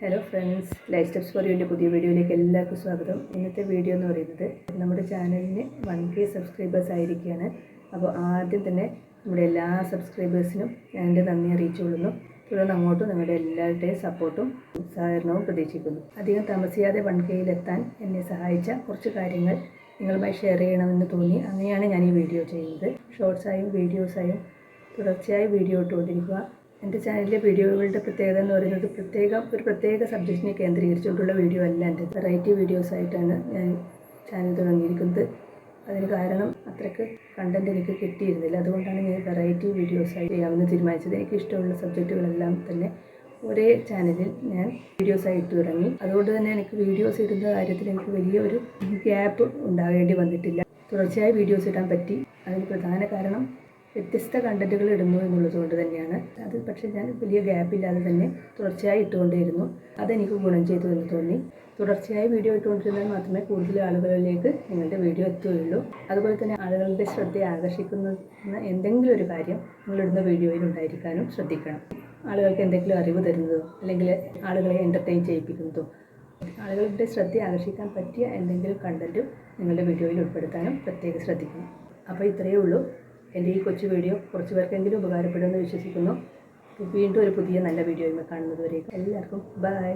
Hello friends life steps for യുവിന്റെ പുതിയ വീഡിയോയിലേക്ക് എല്ലാവർക്കും സ്വാഗതം. ഇന്നത്തെ വീഡിയോ എന്ന് പറയുന്നത് നമ്മുടെ ചാനലിന് വൺ കെ സബ്സ്ക്രൈബേഴ്സ് ആയിരിക്കുകയാണ്. അപ്പോൾ ആദ്യം തന്നെ നമ്മുടെ എല്ലാ സബ്സ്ക്രൈബേഴ്സിനും ഞാൻ എന്റെ നന്ദി അറിയിച്ചുകൊള്ളുന്നു. തുടർന്ന് അങ്ങോട്ടും നിങ്ങളുടെ എല്ലാവരുടെയും സപ്പോർട്ടും സഹകരണവും പ്രതീക്ഷിക്കുന്നു. അധികം താമസിയാതെ വൺ കെയിലെത്താൻ എന്നെ സഹായിച്ച കുറച്ച് കാര്യങ്ങൾ നിങ്ങളുമായി ഷെയർ ചെയ്യണമെന്ന് തോന്നി. അങ്ങനെയാണ് ഞാൻ ഈ വീഡിയോ ചെയ്യുന്നത്. ഷോർട്സായും വീഡിയോസായും തുടർച്ചയായി വീഡിയോ ഇട്ടുകൊണ്ടിരിക്കുക. എന്റെ ചാനലിലെ വീഡിയോകളുടെ പ്രത്യേകത എന്ന് പറയുന്നത് പ്രത്യേകം ഒരു പ്രത്യേക സബ്ജക്റ്റിനെ കേന്ദ്രീകരിച്ചുകൊണ്ടുള്ള വീഡിയോ അല്ല എന്റെ വെറൈറ്റി വീഡിയോസ് ആയിട്ടാണ് ഞാൻ ചാനൽ തുടങ്ങിയിരിക്കുന്നത്. അതിന് കാരണം അത്രയ്ക്ക് കണ്ടന്റ് എനിക്ക് കിട്ടിയിരുന്നില്ല. അതുകൊണ്ടാണ് ഞാൻ വെറൈറ്റി വീഡിയോസായി ചെയ്യാമെന്ന് തീരുമാനിച്ചത്. എനിക്ക് ഇഷ്ടമുള്ള സബ്ജക്റ്റുകളെല്ലാം തന്നെ ഒരേ ചാനലിൽ ഞാൻ വീഡിയോസായി ഇട്ട് തുടങ്ങി. അതുകൊണ്ട് തന്നെ എനിക്ക് വീഡിയോസ് ഇടുന്ന കാര്യത്തിൽ എനിക്ക് വലിയൊരു ഗ്യാപ്പ് ഉണ്ടാകേണ്ടി വന്നിട്ടില്ല. തുടർച്ചയായി വീഡിയോസ് ഇടാൻ പറ്റി. അതിന് പ്രധാന കാരണം വ്യത്യസ്ത കണ്ടന്റുകൾ ഇടുന്നു എന്നുള്ളത് കൊണ്ട് തന്നെയാണ്. അത് പക്ഷേ ഞാൻ വലിയ ഗ്യാപ്പില്ലാതെ തന്നെ തുടർച്ചയായി ഇട്ടുകൊണ്ടേയിരുന്നു. അതെനിക്ക് ഗുണം ചെയ്തു എന്ന് തോന്നി. തുടർച്ചയായി വീഡിയോ ഇട്ടുകൊണ്ടിരുന്നാൽ മാത്രമേ കൂടുതൽ ആളുകളിലേക്ക് നിങ്ങളുടെ വീഡിയോ എത്തുകയുള്ളൂ. അതുപോലെ തന്നെ ആളുകളുടെ ശ്രദ്ധയെ ആകർഷിക്കുന്ന എന്തെങ്കിലും ഒരു കാര്യം നിങ്ങളിടുന്ന വീഡിയോയിൽ ഉണ്ടായിരിക്കാനും ശ്രദ്ധിക്കണം. ആളുകൾക്ക് എന്തെങ്കിലും അറിവ് തരുന്നതോ അല്ലെങ്കിൽ ആളുകളെ എന്റർടൈൻ ചെയ്യിപ്പിക്കുന്നതോ ആളുകളുടെ ശ്രദ്ധയെ ആകർഷിക്കാൻ പറ്റിയ എന്തെങ്കിലും കണ്ടന്റും നിങ്ങളുടെ വീഡിയോയിൽ ഉൾപ്പെടുത്താനും പ്രത്യേകം ശ്രദ്ധിക്കണം. അപ്പോൾ ഇത്രയേ ഉള്ളൂ. എന്റെ ഈ കൊച്ചു വീഡിയോ കുറച്ച് പേർക്കെങ്കിലും ഉപകാരപ്പെടുമെന്ന് വിശ്വസിക്കുന്നു. വീണ്ടും ഒരു പുതിയ നല്ല വീഡിയോയുമായി കാണുന്നത് വരേക്കും എല്ലാവർക്കും ബൈ